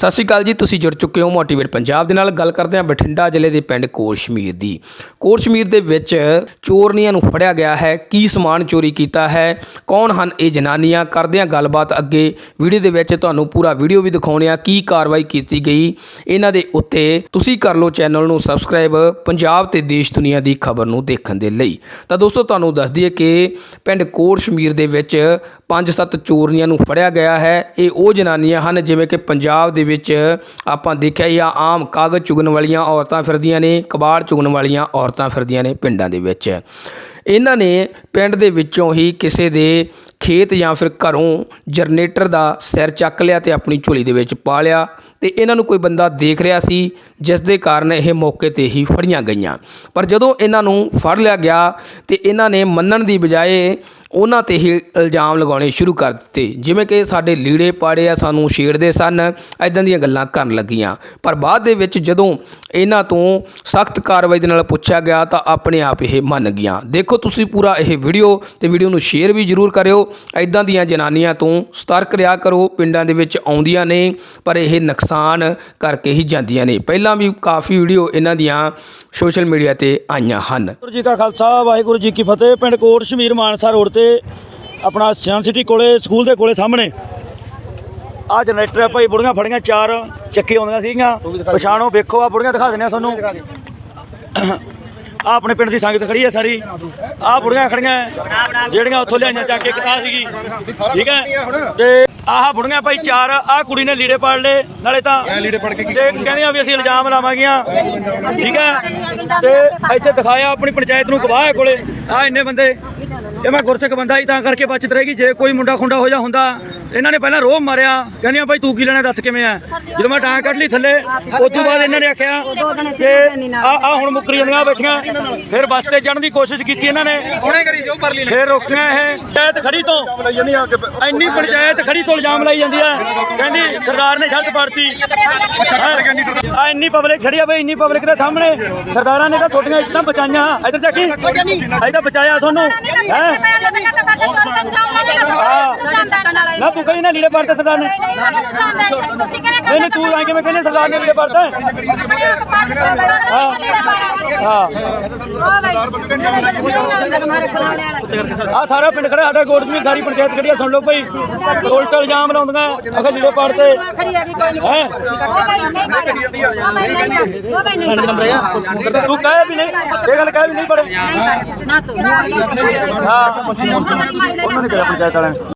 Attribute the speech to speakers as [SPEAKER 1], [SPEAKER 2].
[SPEAKER 1] ਸਤਿ ਸ਼੍ਰੀ ਅਕਾਲ ਜੀ, ਤੁਸੀਂ ਜੁੜ ਚੁੱਕੇ ਹੋ ਮੋਟੀਵੇਟ ਪੰਜਾਬ ਦੇ ਨਾਲ। ਗੱਲ ਕਰਦੇ ਹਾਂ ਬਠਿੰਡਾ ਜ਼ਿਲ੍ਹੇ ਦੇ ਪਿੰਡ ਕੋਸ਼ਮੀਰ ਦੀ। ਕੋਟਸ਼ਮੀਰ ਦੇ ਵਿੱਚ ਚੋਰਨੀਆਂ ਨੂੰ ਫੜਿਆ ਗਿਆ ਹੈ। ਕੀ ਸਮਾਨ ਚੋਰੀ ਕੀਤਾ ਹੈ? ਕੌਣ ਹਨ ਇਹ ਜਨਾਨੀਆਂ? ਕਰਦੇ ਹਾਂ ਗੱਲਬਾਤ ਅੱਗੇ। ਵੀਡੀਓ ਦੇ ਵਿੱਚ ਤੁਹਾਨੂੰ ਪੂਰਾ ਵੀਡੀਓ ਵੀ ਦਿਖਾਉਣੇ ਆ ਕੀ ਕਾਰਵਾਈ ਕੀਤੀ ਗਈ? ਇਹਨਾਂ ਦੇ ਉੱਤੇ ਤੁਸੀਂ ਕਰ ਲਓ ਚੈਨਲ ਨੂੰ ਸਬਸਕ੍ਰਾਈਬ। ਪੰਜਾਬ ਤੇ ਦੇਸ਼ ਦੁਨੀਆ ਦੀ ਖਬਰ ਨੂੰ ਦੇਖਣ ਦੇ ਲਈ। ਤਾਂ ਦੋਸਤੋ, ਤੁਹਾਨੂੰ ਦੱਸ ਦਈਏ ਕਿ ਪਿੰਡ ਕੋਟਸ਼ਮੀਰ ਦੇ ਵਿੱਚ ਪੰਜ ਸੱਤ ਚੋਰਨੀਆਂ ਨੂੰ ਫੜਿਆ ਗਿਆ ਹੈ। ਇਹ ਉਹ ਜਨਾਨੀਆਂ ਹਨ ਜਿਵੇਂ ਕਿ ਪੰਜਾਬ ਦੇ ਵਿੱਚ ਆਪਾਂ ਦੇਖਿਆ ਹੀ ਆ, ਆਮ ਕਾਗਜ਼ ਚੁਗਣ ਵਾਲੀਆਂ ਔਰਤਾਂ ਫਿਰਦੀਆਂ ਨੇ, ਕਬਾੜ ਚੁਗਣ ਵਾਲੀਆਂ ਔਰਤਾਂ ਫਿਰਦੀਆਂ ਨੇ ਪਿੰਡਾਂ ਦੇ ਵਿੱਚ। ਇਹਨਾਂ ਨੇ ਪਿੰਡ ਦੇ ਵਿੱਚੋਂ ਹੀ ਕਿਸੇ ਦੇ ਖੇਤ ਜਾਂ ਫਿਰ ਘਰੋਂ ਜਨਰੇਟਰ ਦਾ ਸਿਰ ਚੱਕ ਲਿਆ ਤੇ ਆਪਣੀ ਝੋਲੀ ਦੇ ਵਿੱਚ ਪਾ ਲਿਆ ਤੇ ਇਹਨਾਂ ਨੂੰ ਕੋਈ ਬੰਦਾ ਦੇਖ ਰਿਹਾ ਸੀ, ਜਿਸ ਦੇ ਕਾਰਨ ਇਹ ਮੌਕੇ ਤੇ ਹੀ ਫੜੀਆਂ ਗਈਆਂ। ਪਰ ਜਦੋਂ ਇਹਨਾਂ ਨੂੰ ਫੜ ਲਿਆ ਗਿਆ ਤੇ ਇਹਨਾਂ ਨੇ ਮੰਨਣ ਦੀ ਬਜਾਏ ਉਹਨਾਂ ਤੇ ਹੀ ਇਲਜ਼ਾਮ ਲਗਾਉਣੇ ਸ਼ੁਰੂ ਕਰ ਦਿੱਤੇ। ਜਿਵੇਂ ਕਿ ਸਾਡੇ ਲੀੜੇ ਪਾੜੇ ਆ, ਸਾਨੂੰ ਛੇੜਦੇ ਸਨ ਐਦਾਂ ਦੀਆਂ ਗੱਲਾਂ ਕਰਨ ਲੱਗੀਆਂ। ਪਰ ਬਾਅਦ ਦੇ ਵਿੱਚ ਜਦੋਂ ਇਹਨਾਂ ਤੋਂ ਸਖਤ ਕਾਰਵਾਈ ਦੇ ਨਾਲ ਪੁੱਛਿਆ ਗਿਆ ਤਾਂ ਆਪਣੇ ਆਪ ਇਹ ਮੰਨ ਗਈਆਂ। ਦੇਖੋ ਤੁਸੀਂ ਪੂਰਾ ਇਹ ਵੀਡੀਓ ਤੇ ਵੀਡੀਓ ਨੂੰ ਸ਼ੇਅਰ ਵੀ ਜ਼ਰੂਰ ਕਰਿਓ। ਐਦਾਂ ਦੀਆਂ ਜਨਾਨੀਆਂ ਤੋਂ ਸਤਰਕ ਰਿਹਾ ਕਰੋ। ਪਿੰਡਾਂ ਦੇ ਵਿੱਚ ਆਉਂਦੀਆਂ ਨੇ, ਪਰ ਇਹ ਨੁਕਸਾਨ ਕਰਕੇ ਹੀ ਜਾਂਦੀਆਂ ਨੇ। ਪਹਿਲਾਂ ਵੀ ਕਾਫੀ ਵੀਡੀਓ ਇਹਨਾਂ ਦੀਆਂ ਸੋਸ਼ਲ ਮੀਡੀਆ ਤੇ ਆਈਆਂ ਹਨ।
[SPEAKER 2] ਗੁਰੂ ਜੀ ਕਾ ਖਾਲਸਾ, ਵਾਹਿਗੁਰੂ ਜੀ ਕੀ ਫਤਿਹ। ਪਿੰਡ ਕੋਟ ਸ਼ਮੀਰ ਮਾਨਸਾ ਰੋਡ ਤੇ ਆਪਣਾ ਸਿਆਨ ਸਿਟੀ ਕੋਲੇ ਸਕੂਲ ਦੇ ਕੋਲੇ ਸਾਹਮਣੇ। ਆ ਜਨਰੇਟਰ ਆ ਭਾਈ ਬੁੜੀਆਂ ਫੜੀਆਂ ਚਾਰ ਚੱਕੀ ਆਉਂਦੀਆਂ ਸੀਗੀਆਂ। ਪਛਾਣੋ ਵੇਖੋ ਆ ਬੁੜੀਆਂ ਦਿਖਾ ਦਿੰਦੇ ਆ ਤੁਹਾਨੂੰ। ਆ ਆਪਣੇ ਪਿੰਡ ਦੀ ਸੰਗਤ ਖੜੀ ਹੈ ਸਾਰੀ। ਆ ਬੁੜੀਆਂ ਖੜੀਆਂ ਜਿਹੜੀਆਂ ਉੱਥੋਂ ਲਿਆਈਆਂ ਚੱਕ ਕੇ ਕਿਤਾ ਸੀਗੀ। ਠੀਕ ਹੈ? ਤੇ ਆਹ ਬੁੜੀਆਂ ਭਾਈ ਚਾਰ ਆ ਕੁੜੀ ਨੇ ਲੀੜੇ ਪਾੜ ਲਏ ਨਾਲੇ ਤਾਂ
[SPEAKER 3] ਲੀੜੇ ਫੜ ਕੇ ਕੀ
[SPEAKER 2] ਤੇ ਕਹਿੰਦੀਆਂ ਵੀ ਅਸੀਂ ਇਲਜ਼ਾਮ ਲਾਵਾਂਗੀਆਂ। ਠੀਕ ਹੈ? ਤੇ ਇੱਥੇ ਦਿਖਾਇਆ ਆਪਣੀ ਪੰਚਾਇਤ ਨੂੰ ਗਵਾਹ ਹੈ ਕੋਲੇ। ਆ ਇੰਨੇ ਬੰਦੇ। ਇਹ ਮੈਂ ਗੁਰਸਿੱਖ ਬੰਦਾ ਹੀ ਤਾਂ ਕਰਕੇ ਬਚਤ ਰਹੇਗੀ। ਜੇ ਕੋਈ ਮੁੰਡਾ ਖੁੰਡਾ ਹੋ ਜਾ ਹੁੰਦਾ ਇਹਨਾਂ ਨੇ ਪਹਿਲਾਂ ਰੋਹ ਮਾਰਿਆ। ਕਹਿੰਦੀਆਂ ਭਾਈ ਤੂੰ ਕੀ ਲੈਣਾ ਦੱਸ ਕਿਵੇਂ ਆ ਜਦੋਂ ਮੈਂ ਡਾਂ ਕੱਢ ਲਈ ਥੱਲੇ ਉਸ ਤੋਂ ਬਾਅਦ ਇਹਨਾਂ ਨੇ ਆਖਿਆ ਕਿ ਆ ਆ ਹੁਣ ਮੁੱਕਰੀ ਜਾਂਦੀਆਂ ਬੈਠੀਆਂ। ਫਿਰ ਬੱਸ ਤੇ ਚੜਨ ਦੀ ਕੋਸ਼ਿਸ਼ ਕੀਤੀ ਇਹਨਾਂ ਨੇ। ਹੁਣੇ ਕਰੀ ਜੋ ਪਰ ਲਈ ਫਿਰ ਰੋਕੀਆਂ ਇਹ। ਪੰਚਾਇਤ ਖੜੀ ਤੋਂ। ਇੰਨੀ ਪੰਚਾਇਤ ਖੜੀ ਤੋਂ ਇਲਜ਼ਾਮ ਲਾਈ ਜਾਂਦੀ ਹੈ। ਕਹਿੰਦੀ ਸਰਦਾਰ ਨੇ ਛੱਡ ਪਾੜਤੀ। ਆ ਇੰਨੀ ਪਬਲਿਕ ਖੜੀ ਆ ਬਈ, ਇੰਨੀ ਪਬਲਿਕ ਦੇ ਸਾਹਮਣੇ। ਸਰਦਾਰਾਂ ਨੇ ਤਾਂ ਛੋਟੀਆਂ ਇੱਜ਼ਤਾਂ ਬਚਾਈਆਂ। ਇੱਧਰ ਦੇਖੀ ਇੱਧਰ ਬਚਾਇਆ ਤੁਹਾਨੂੰ। ਹੈ? ਨਾ ਤੂੰ ਕਹੀ ਨਾ ਲੀੜੇ ਪਾੜਤੇ ਸਰਦਾਰ ਨੇ। ਨਹੀਂ ਤੂੰ ਆ ਕਿਵੇਂ ਕਹਿੰਦੇ ਸਰਦਾਰ ਨੇ ਲੀੜੇ ਪਾੜਤਾ। ਹਾਂ। ਆ ਸਾਰਾ ਪਿੰਡ ਖੜਾ ਸਾਡਾ ਗੋਰਦਮੀ ਸਾਰੀ ਪੰਚਾਇਤ ਖੜੀ ਆ ਸੁਣ ਲਓ ਭਾਈ। ਉਲਟ ਇਲਜ਼ਾਮ ਲਾਉਂਦੀਆਂ ਅਖੇ ਲੀੜੇ ਪਾੜਤੇ ਹੈ? ਤੂੰ ਕਹੇ ਵੀ ਨਹੀਂ ਇਹ ਗੱਲ ਕਹੇ ਵੀ ਨਹੀਂ ਪੜੇ ਹਾਂ। ਉਹਨਾਂ ਨੇ ਕਿਹਾ ਪੰਚਾਇਤ ਵਾਲਿਆਂ